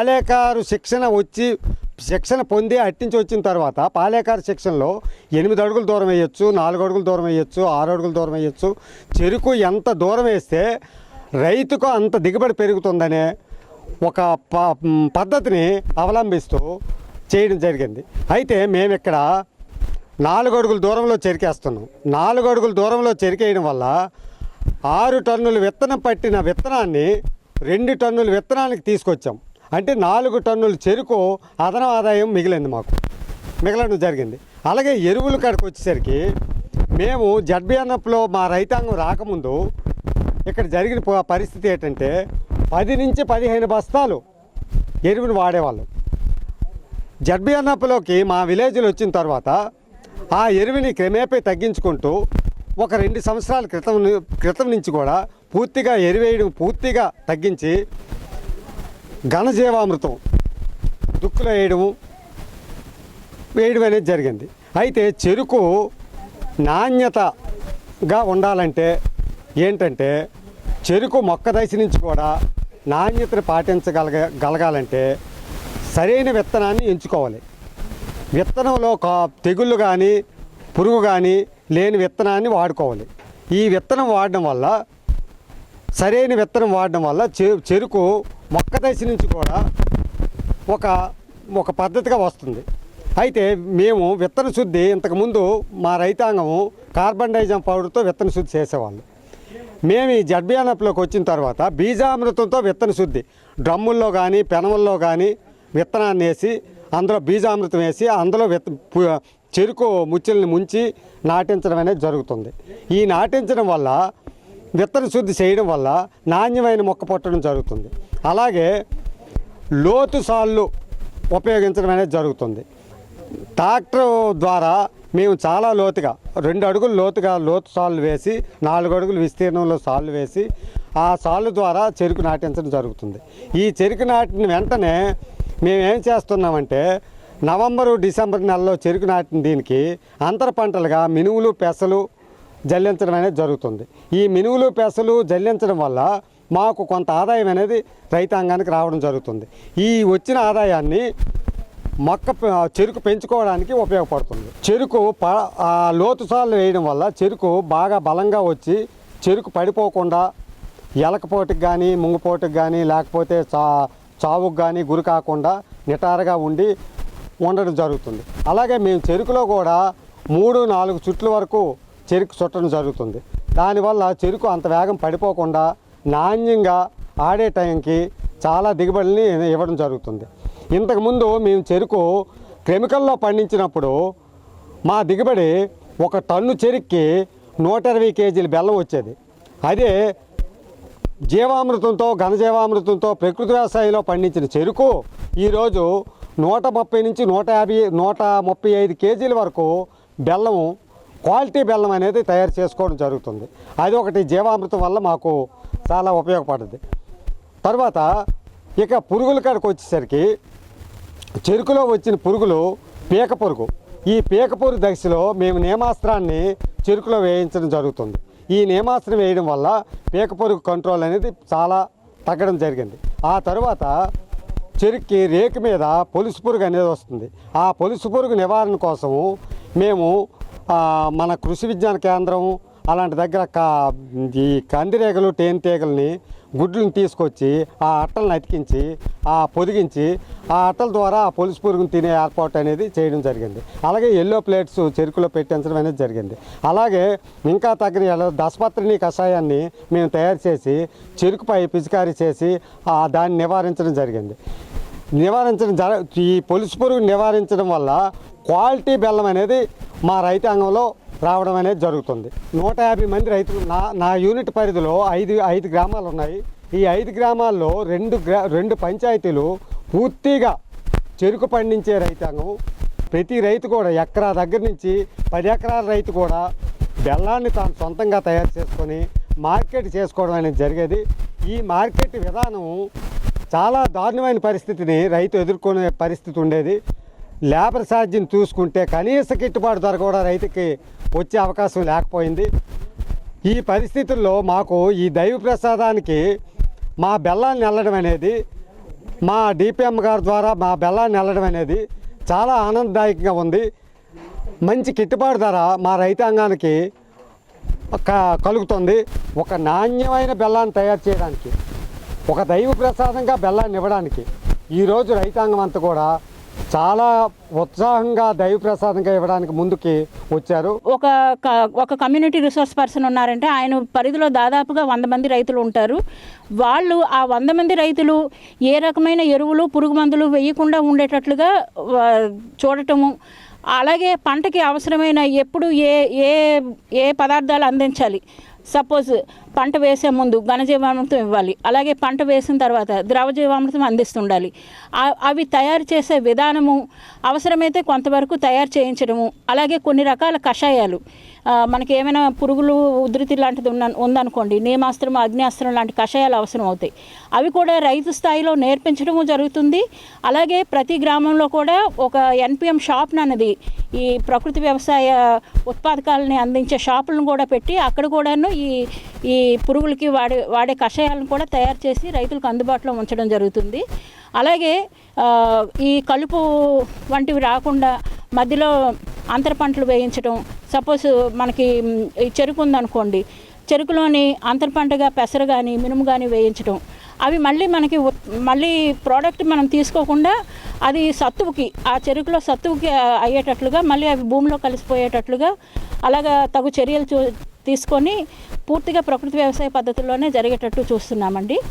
పాలేకారు శిక్షణ వచ్చి శిక్షణ పొంది అట్టించి వచ్చిన తర్వాత పాలేకారు శిక్షణలో ఎనిమిది అడుగులు దూరం వేయచ్చు నాలుగు అడుగులు దూరం వేయచ్చు ఆరు అడుగులు దూరం వేయచ్చు. చెరుకు ఎంత దూరం వేస్తే రైతుకు అంత దిగుబడి పెరుగుతుందనే ఒక ప పద్ధతిని అవలంబిస్తూ చేయడం జరిగింది. అయితే మేము ఇక్కడ నాలుగు అడుగుల దూరంలో చెరికేస్తున్నాం. నాలుగు అడుగుల దూరంలో చెరికేయడం వల్ల ఆరు టన్నుల విత్తనం పట్టిన విత్తనాన్ని రెండు టన్నుల విత్తనానికి తీసుకొచ్చాం. అంటే నాలుగు టన్నుల చెరుకు అదన ఆదాయం మిగిలింది మాకు. మిగలడం జరిగింది. అలాగే ఎరువుల కాడికి వచ్చేసరికి మేము జడ్బిఎన్ఎఫ్లో మా రైతాంగం రాకముందు ఇక్కడ జరిగిన ప- పరిస్థితి ఏంటంటే పది నుంచి పదిహేను బస్తాలు ఎరువును వాడేవాళ్ళం. జడ్బిఎన్ఎఫ్లోకి మా విలేజ్లో వచ్చిన తర్వాత ఆ ఎరువుని క్రమేపీ తగ్గించుకుంటూ ఒక రెండు సంవత్సరాల క్రితం క్రితం నుంచి కూడా పూర్తిగా ఎరువేయడం పూర్తిగా తగ్గించి ఘనజీవామృతం. దుక్కులు వేయడము వేయడం అనేది జరిగింది. అయితే చెరుకు నాణ్యతగా ఉండాలంటే ఏంటంటే చెరుకు మొక్క దశ నుంచి కూడా నాణ్యతను పాటించగలగ గలగాలంటే సరైన విత్తనాన్ని ఎంచుకోవాలి. విత్తనంలో కా తెగుళ్ళు కానీ పురుగు కానీ లేని విత్తనాన్ని వాడుకోవాలి. ఈ విత్తనం వాడడం వల్ల సరైన విత్తనం వాడడం వల్ల చె- చెరుకు మొక్క దశ నుంచి కూడా ఒక ఒక పద్ధతిగా వస్తుంది. అయితే మేము విత్తన శుద్ధి ఇంతకుముందు మా రైతాంగము కార్బన్ డైజం పౌడర్తో విత్తన శుద్ధి చేసేవాళ్ళు. మేము ఈ జడ్బియానప్లోకి వచ్చిన తర్వాత బీజామృతంతో విత్తన శుద్ధి. డ్రమ్ముల్లో కానీ పెనముల్లో కానీ విత్తనాన్ని వేసి అందులో బీజామృతం వేసి అందులో విత్త చెరుకు ముచ్చుల్ని ముంచి నాటించడం అనేది జరుగుతుంది. ఈ నాటించడం వల్ల విత్తన శుద్ధి చేయడం వల్ల నాణ్యమైన మొక్క పుట్టడం జరుగుతుంది. అలాగే లోతు సాళ్ళు ఉపయోగించడం అనేది జరుగుతుంది. ట్రాక్టర్ ద్వారా మేము చాలా లోతుగా రెండు అడుగులు లోతుగా లోతు సాళ్ళు వేసి నాలుగు అడుగులు విస్తీర్ణంలో సాళ్ళు వేసి ఆ సాళ్ళు ద్వారా చెరుకు నాటించడం జరుగుతుంది. ఈ చెరుకు నాటిన వెంటనే మేము ఏం చేస్తున్నామంటే నవంబరు డిసెంబర్ నెలలో చెరుకు నాటిన దీనికి అంతర పంటలుగా మినువులు పెసలు జల్లించడం అనేది జరుగుతుంది. ఈ మినువులు పెసలు జల్లించడం వల్ల మాకు కొంత ఆదాయం అనేది రైతాంగానికి రావడం జరుగుతుంది. ఈ వచ్చిన ఆదాయాన్ని మొక్క చెరుకు పెంచుకోవడానికి ఉపయోగపడుతుంది. చెరుకు ప లోతు సార్లు వేయడం వల్ల చెరుకు బాగా బలంగా వచ్చి చెరుకు పడిపోకుండా ఎలకపోటుకు కానీ ముంగపోటుకు కానీ లేకపోతే చా చావుకు కానీ గురి కాకుండా నిటారుగా ఉండి ఉండడం జరుగుతుంది. అలాగే మేము చెరుకులో కూడా మూడు నాలుగు చుట్ల వరకు చెరుకు చుట్టడం జరుగుతుంది. దానివల్ల చెరుకు అంత వేగం పడిపోకుండా నాణ్యంగా ఆడే టైంకి చాలా దిగుబడిని ఇవ్వడం జరుగుతుంది. ఇంతకుముందు మేము చెరుకు కెమికల్లో పండించినప్పుడు మా దిగుబడి ఒక టన్ను చెరుక్కి నూట ఇరవై కేజీల బెల్లం వచ్చేది. అదే జీవామృతంతో ఘనజీవామృతంతో ప్రకృతి వ్యవసాయంలో పండించిన చెరుకు ఈరోజు నూట ముప్పై నుంచి నూట యాభై నూట ముప్పై ఐదు కేజీల వరకు బెల్లం క్వాలిటీ బెల్లం అనేది తయారు చేసుకోవడం జరుగుతుంది. అది ఒకటి జీవామృతం వల్ల మాకు చాలా ఉపయోగపడుతుంది తర్వాత ఇక పురుగుల కాడికి వచ్చేసరికి చెరుకులో వచ్చిన పురుగులు పీక పురుగు. ఈ పీక పురుగు దశలో మేము నియమాస్త్రాన్ని చెరుకులో వేయించడం జరుగుతుంది. ఈ నేమాస్త్రం వేయడం వల్ల పీక పురుగు కంట్రోల్ అనేది చాలా తగ్గడం జరిగింది. ఆ తర్వాత చెరుక్కి రేకు మీద పొలుసు పురుగు అనేది వస్తుంది. ఆ పొలుసు పురుగు నివారణ కోసము మేము మన కృషి విజ్ఞాన కేంద్రం అలాంటి దగ్గర కా ఈ కందిరేగలు తేనెటీగల్ని గుడ్లను తీసుకొచ్చి ఆ అట్టలను అతికించి ఆ పొదిగించి ఆ అట్టల ద్వారా ఆ పొలుసు పురుగును తినే ఏర్పాటు అనేది చేయడం జరిగింది. అలాగే ఎల్లో ప్లేట్స్ చెరుకులో పెట్టించడం అనేది జరిగింది. అలాగే ఇంకా తగిన దసపత్రిని దశపత్రిని కషాయాన్ని మేము తయారు చేసి చెరుకుపై పిచికారీ చేసి ఆ దాన్ని నివారించడం జరిగింది. నివారించడం జర ఈ పొలుసు పురుగు నివారించడం వల్ల క్వాలిటీ బెల్లం అనేది మా రైతాంగంలో రావడం అనేది జరుగుతుంది. నూట యాభై మంది రైతులు నా నా యూనిట్ పరిధిలో ఐదు ఐదు గ్రామాలు ఉన్నాయి. ఈ ఐదు గ్రామాల్లో రెండు గ్రా రెండు పంచాయతీలు పూర్తిగా చెరుకు పండించే రైతాంగం. ప్రతి రైతు కూడా ఎకరా దగ్గర నుంచి పది ఎకరాల రైతు కూడా బెల్లాన్ని తాను సొంతంగా తయారు చేసుకొని మార్కెట్ చేసుకోవడం అనేది జరిగేది. ఈ మార్కెట్ విధానం చాలా దారుణమైన పరిస్థితిని రైతు ఎదుర్కొనే పరిస్థితి ఉండేది. లేబర్ ఛార్జీని చూసుకుంటే కనీస గిట్టుబాటు ధర కూడా రైతుకి వచ్చే అవకాశం లేకపోయింది. ఈ పరిస్థితుల్లో మాకు ఈ దైవ ప్రసాదానికి మా బెల్లాన్ని వెళ్ళడం అనేది మా డిపిఎం గారి ద్వారా మా బెల్లాన్ని వెళ్ళడం అనేది చాలా ఆనందదాయకంగా ఉంది. మంచి గిట్టుబాటు ధర మా రైతాంగానికి కలుగుతుంది. ఒక నాణ్యమైన బెల్లాన్ని తయారు చేయడానికి ఒక దైవ ప్రసాదంగా బెల్లాన్ని ఇవ్వడానికి ఈరోజు రైతాంగం అంతా కూడా చాలా ఉత్సాహంగా దైవ ప్రసాదంగా ఇవ్వడానికి ముందుకి వచ్చారు. ఒక క- ఒక కమ్యూనిటీ రిసోర్స్ పర్సన్ ఉన్నారంటే ఆయన పరిధిలో దాదాపుగా వంద మంది రైతులు ఉంటారు. వాళ్ళు ఆ వంద మంది రైతులు ఏ రకమైన ఎరువులు పురుగు మందులు వేయకుండా ఉండేటట్లుగా చూడటము అలాగే పంటకి అవసరమైన ఎప్పుడు ఏ ఏ ఏ పదార్థాలు అందించాలి. సపోజ్ పంట వేసే ముందు ఘనజీవామృతం ఇవ్వాలి. అలాగే పంట వేసిన తర్వాత ద్రవజీవామృతం అందిస్తుండాలి. అవి తయారు చేసే విధానము అవసరమైతే కొంతవరకు తయారు చేయించడము అలాగే కొన్ని రకాల కషాయాలు. మనకి ఏమైనా పురుగులు ఉధృతి లాంటిది ఉన్న ఉందనుకోండి నేమాస్త్రం అగ్నియాస్త్రం లాంటి కషాయాలు అవసరం అవుతాయి అవి కూడా రైతు స్థాయిలో నేర్పించడము జరుగుతుంది. అలాగే ప్రతి గ్రామంలో కూడా ఒక ఎన్పిఎం షాప్ అన్నది ఈ ప్రకృతి వ్యవసాయ ఉత్పాదకాలని అందించే షాపులను కూడా పెట్టి అక్కడ కూడాను ఈ ఈ ఈ పురుగులకి వాడే వాడే కషాయాలను కూడా తయారు చేసి రైతులకు అందుబాటులో ఉంచడం జరుగుతుంది. అలాగే ఈ కలుపు వంటివి రాకుండా మధ్యలో అంతర పంటలు వేయించడం సపోజ్ మనకి చెరుకు ఉందనుకోండి చెరుకులోని అంతర పంటగా పెసర కానీ మినుము కానీ వేయించడం అవి మళ్ళీ మనకి మళ్ళీ ప్రోడక్ట్ మనం తీసుకోకుండా అది సత్తువుకి ఆ చెరుకులో సత్తువుకి అయ్యేటట్లుగా మళ్ళీ అవి భూమిలో కలిసిపోయేటట్లుగా అలాగా తగు చర్యలు చూ తీసుకొని పూర్తిగా ప్రకృతి వ్యవసాయ పద్ధతుల్లోనే జరిగేటట్టు చూస్తున్నామండి.